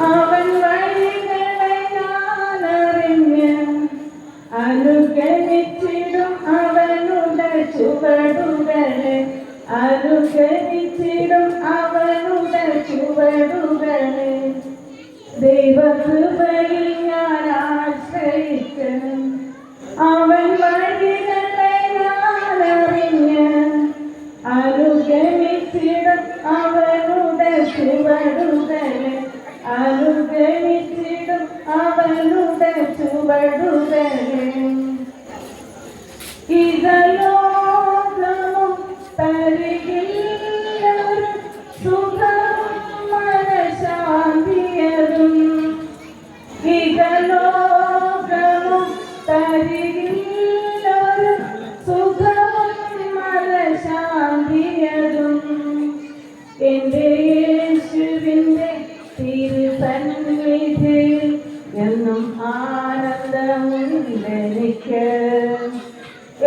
അവൻ വഴികളെ അവനുടെ ചുവടുകളെ. അനുഗമിച്ചിടും അവനുടെ ചുവടുകളെ ഇതലോകവും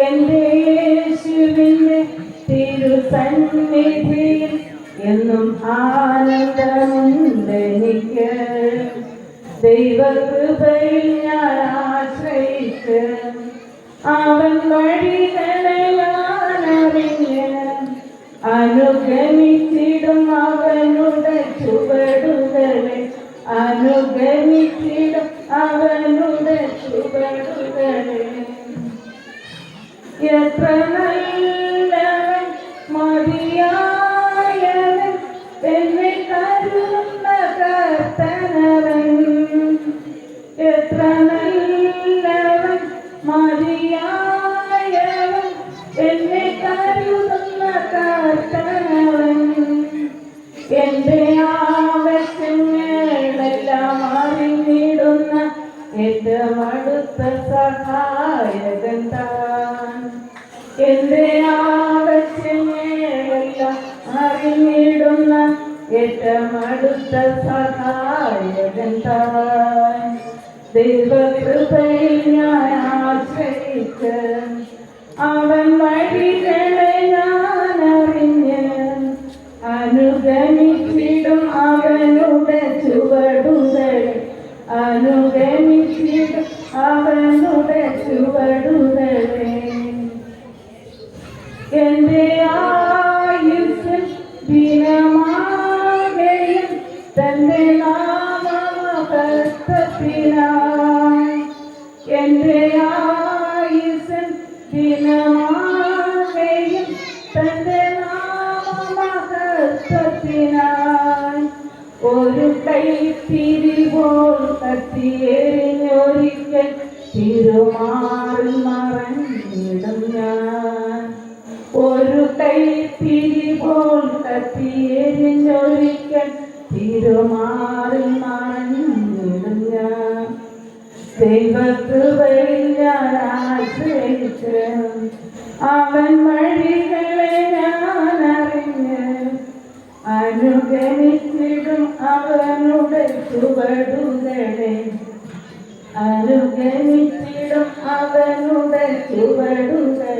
എന്റെ യേശുവിന്റെ തിരുസന്നിധിയിൽ എന്നും ആനന്ദമുണ്ടെനിക്ക് ദൈവകൃപയിൽ ഞാൻ ആശ്രയിച്ച് അവൻ വഴികളെ ഞാൻ അറിഞ്ഞ് எத்தனை എന്റെ ആവശ്യങ്ങളെല്ലാം അറിഞ്ഞിടുന്ന ഏറ്റവും അടുത്ത സഹായകൻ ദൈവകൃപയിൽ ഞാൻ ആശ്രയിച്ച് അവൻ தந்தை கத்தத்தினாய் என்றே ஆயுசன் தினமாகையும் தந்தை கத்தத்தினாய் ஒரு கை திரிவோல் கத்தி எரிஞ்சொரிக்க திருமா തിരുമാറിൽ ഞാൻ ആശ്രയിച്ച് അവൻ വഴികളെ ഞാൻ അറിഞ്ഞ് അനുഗമിച്ചിടും അവനുടെ ചുവടുകളെ. അനുഗമിച്ചിടും അവനുടെ ചുവടുകൾ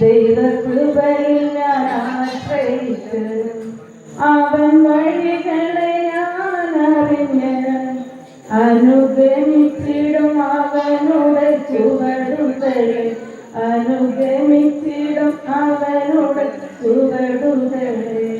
ദൈവകൃപയിൽ ഞാൻ ആശ്രയിച്ച് അവൻ വഴികളെ അനുഗമിച്ചിടും അവനുടെ ചുവടുകളെ അനുഗമിച്ചിടും അവനുടെ ചുവടുകളെ